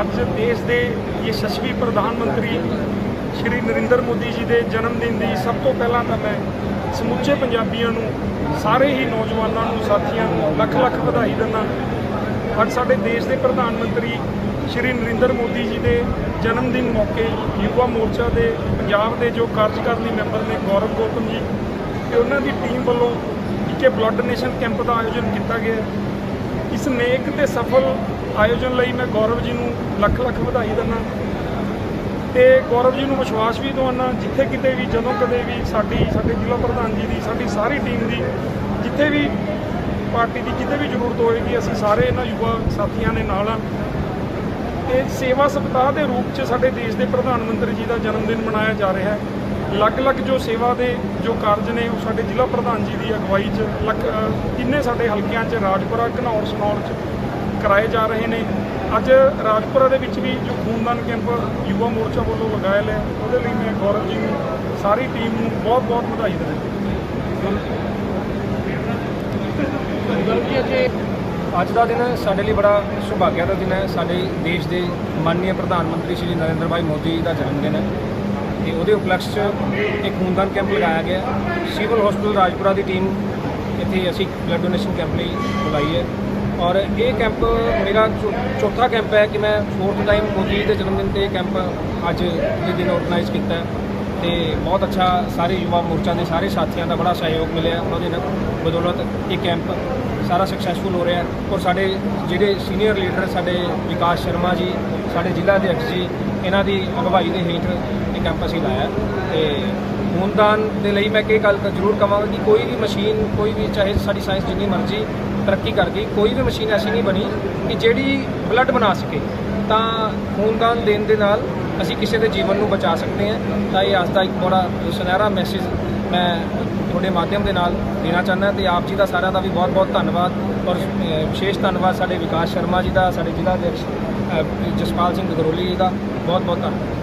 ਅੱਜ ਦੇਸ਼ ਦੇ ਯਸ਼ਸਵੀ ਪ੍ਰਧਾਨ ਮੰਤਰੀ ਸ਼੍ਰੀ ਨਰਿੰਦਰ ਮੋਦੀ ਜੀ ਦੇ ਜਨਮ ਦਿਨ ਦੀ ਸਭ ਤੋਂ ਪਹਿਲਾਂ ਤਾਂ ਮੈਂ ਸਮੁੱਚੇ ਪੰਜਾਬੀਆਂ ਨੂੰ, ਸਾਰੇ ਹੀ ਨੌਜਵਾਨਾਂ ਨੂੰ, ਸਾਥੀਆਂ ਨੂੰ ਲੱਖ ਲੱਖ ਵਧਾਈ ਦਿੰਦਾ ਅੱਜ ਸਾਡੇ ਦੇਸ਼ ਦੇ ਪ੍ਰਧਾਨ ਮੰਤਰੀ ਸ਼੍ਰੀ ਨਰਿੰਦਰ ਮੋਦੀ ਜੀ ਦੇ ਜਨਮ ਦਿਨ ਮੌਕੇ ਯੁਵਾ ਮੋਰਚਾ ਦੇ, ਪੰਜਾਬ ਦੇ ਜੋ ਕਾਰਜਕਾਰਨੀ ਮੈਂਬਰ ਨੇ ਗੌਰਵ ਗੌਤਮ ਜੀ ਤੇ ਉਹਨਾਂ ਦੀ ਟੀਮ ਵੱਲੋਂ ਇੱਕ ਬਲੱਡ ਡੋਨੇਸ਼ਨ ਕੈਂਪ ਦਾ ਆਯੋਜਨ ਕੀਤਾ ਗਿਆ ਇਸ ਨੇਕ ਤੇ ਸਫਲ ਆਯੋਜਨ ਲਈ ਮੈਂ ਗੌਰਵ ਜੀ ਨੂੰ ਲੱਖ ਲੱਖ ਵਧਾਈ ਦਿੰਦਾ। ਤੇ ਗੌਰਵ ਜੀ ਨੂੰ ਵਿਸ਼ਵਾਸ ਵੀ ਦਵਾਉਣਾ ਜਿੱਥੇ ਕਿਤੇ ਵੀ, ਜਦੋਂ ਕਦੇ ਵੀ ਸਾਡੀ, ਸਾਡੇ ਜ਼ਿਲ੍ਹਾ ਪ੍ਰਧਾਨ ਜੀ ਦੀ, ਸਾਡੀ ਸਾਰੀ ਟੀਮ ਦੀ, ਜਿੱਥੇ ਵੀ ਪਾਰਟੀ ਦੀ ਕਿਤੇ ਵੀ ਜ਼ਰੂਰਤ ਹੋਏਗੀ, ਅਸੀਂ ਸਾਰੇ ਇਹਨਾਂ ਯੁਵਾ ਸਾਥੀਆਂ ਦੇ ਨਾਲ ਆ ਤੇ ਸੇਵਾ ਸਪਤਾਹ ਦੇ ਰੂਪ 'ਚ ਸਾਡੇ ਦੇਸ਼ ਦੇ ਪ੍ਰਧਾਨ ਮੰਤਰੀ ਜੀ ਦਾ ਜਨਮ ਦਿਨ ਮਨਾਇਆ ਜਾ ਰਿਹਾ ਹੈ। ਅਲੱਗ-ਅਲੱਗ ਜੋ ਸੇਵਾ ਦੇ ਜੋ ਕਾਰਜ ਨੇ ਉਹ ਸਾਡੇ ਜ਼ਿਲ੍ਹਾ ਪ੍ਰਧਾਨ ਜੀ ਦੀ ਅਗਵਾਈ 'ਚ ਲੱਖ ਅ, ਸਾਡੇ ਹਲਕਿਆਂ 'ਚ ਰਾਜਪੁਰਾ ਘਨੌਰ ਸਨੌਰ 'ਚ ਕਰਾਏ ਜਾ ਰਹੇ ਨੇ। ਅੱਜ ਰਾਜਪੁਰਾ ਦੇ ਵਿੱਚ ਵੀ ਜੋ ਖੂਨਦਾਨ ਕੈਂਪ ਯੁਵਾ ਮੋਰਚਾ ਵੱਲੋਂ ਲਗਾਇਆ ਲਿਆ ਉਹਦੇ ਲਈ ਮੈਂ ਗੌਰਵ ਜੀ ਨੂੰ ਸਾਰੀ ਟੀਮ ਨੂੰ ਬਹੁਤ-ਬਹੁਤ ਵਧਾਈ ਦਿੰਦਾ ਅੱਜ ਦਾ ਦਿਨ ਸਾਡੇ ਲਈ ਬੜਾ ਸੁਭਾਗਿਆ ਦਾ ਦਿਨ ਹੈ। ਸਾਡੇ ਦੇਸ਼ ਦੇ ਮਾਨਨੀय ਪ੍ਰਧਾਨ ਮੰਤਰੀ ਸ਼੍ਰੀ ਨਰਿੰਦਰ ਭਾਈ ਮੋਦੀ ਜੀ ਦਾ ਜਨਮ ਦਿਨ ਹੈ। ਤੇ ਉਹਦੇ ਉਪਲਕਸ਼ 'ਚ ਇੱਕ ਖੂਨਦਾਨ ਕੈਂਪ ਲਗਾਇਆ ਗਿਆ। ਸਿਵਲ ਹਸਪੀਟਲ ਰਾਜਪੁਰਾ ਦੀ ਟੀਮ ਇੱਥੇ ਅਸੀਂ ਬਲੱਡ ਡੋਨੇਸ਼ਨ ਕੈਂਪ ਲਈ ਬੁਲਾਈ ਹੈ। ਔਰ ਇਹ ਕੈਂਪ ਮੇਰਾ ਚੌਥਾ ਕੈਂਪ ਹੈ ਕਿ ਮੈਂ ਫੋਰਥ ਟਾਈਮ ਮੋਦੀ ਜੀ ਦੇ ਜਨਮ ਦਿਨ ਤੇ ਇਹ ਕੈਂਪ ਅੱਜ ਦੇ ਦਿਨ ਆਰਗੇਨਾਈਜ਼ ਕੀਤਾ ਹੈ। ਤੇ ਬਹੁਤ ਅੱਛਾ ਸਾਰੇ ਯੁਵਾ ਮੋਰਚਾ ਦੇ ਸਾਰੇ ਸਾਥੀਆਂ ਦਾ ਬੜਾ ਸਹਿਯੋਗ ਮਿਲਿਆ। ਉਹਨਾਂ ਦੇ ਨਾਲ ਬਦੌਲਤ ਇਹ ਕੈਂਪ ਸਾਰਾ ਸਕਸੈਸਫੁਲ ਹੋ ਰਿਹਾ ਔਰ ਸਾਡੇ ਜਿਹੜੇ ਸੀਨੀਅਰ ਲੀਡਰ ਸਾਡੇ ਵਿਕਾਸ ਸ਼ਰਮਾ ਜੀ, ਸਾਡੇ ਜ਼ਿਲ੍ਹਾ ਅਧਿਕਸ਼ ਜੀ, ਇਹਨਾਂ ਦੀ ਅਗਵਾਈ ਦੇ ਹੇਠ ਇਹ ਕੈਂਪ ਅਸੀਂ ਲਾਇਆ ਤੇ ਖੂਨਦਾਨ ਦੇ ਲਈ ਮੈਂ ਇਹ ਗੱਲ ਤਾਂ ਜ਼ਰੂਰ ਕਹਾਂਗਾ ਕਿ ਕੋਈ ਵੀ ਮਸ਼ੀਨ, ਕੋਈ ਵੀ ਚਾਹੇ ਸਾਡੀ ਸਾਇੰਸ ਜਿੰਨੀ ਮਰਜ਼ੀ ਤਰੱਕੀ ਕਰ ਗਈ, ਕੋਈ ਵੀ ਮਸ਼ੀਨ ਐਸੀ ਨਹੀਂ ਬਣੀ ਕਿ ਜਿਹੜੀ ਬਲੱਡ ਬਣਾ ਸਕੇ। ਤਾਂ ਖੂਨਦਾਨ ਦੇਣ ਦੇ ਨਾਲ ਅਸੀਂ ਕਿਸੇ ਦੇ ਜੀਵਨ ਨੂੰ ਬਚਾ ਸਕਦੇ ਹਾਂ, ਤਾਂ ਇਹ ਅੱਜ ਦਾ ਇੱਕ ਬੜਾ ਸੁਨਹਿਰਾ ਮੈਸੇਜ ਮੈਂ ਤੁਹਾਡੇ ਮਾਧਿਅਮ ਦੇ ਨਾਲ ਦੇਣਾ ਚਾਹੁੰਦਾ ਤੇ ਆਪ ਜੀ ਦਾ ਸਾਰਿਆਂ ਦਾ ਵੀ ਬਹੁਤ ਬਹੁਤ ਧੰਨਵਾਦ ਔਰ ਵਿਸ਼ੇਸ਼ ਧੰਨਵਾਦ ਸਾਡੇ ਵਿਕਾਸ ਸ਼ਰਮਾ ਜੀ ਦਾ, ਸਾਡੇ ਜ਼ਿਲ੍ਹਾ ਅਧਿਕਸ਼ ਜਸਪਾਲ ਸਿੰਘ ਗਰੋਲੀ ਜੀ ਦਾ, ਬਹੁਤ ਬਹੁਤ ਧੰਨਵਾਦ।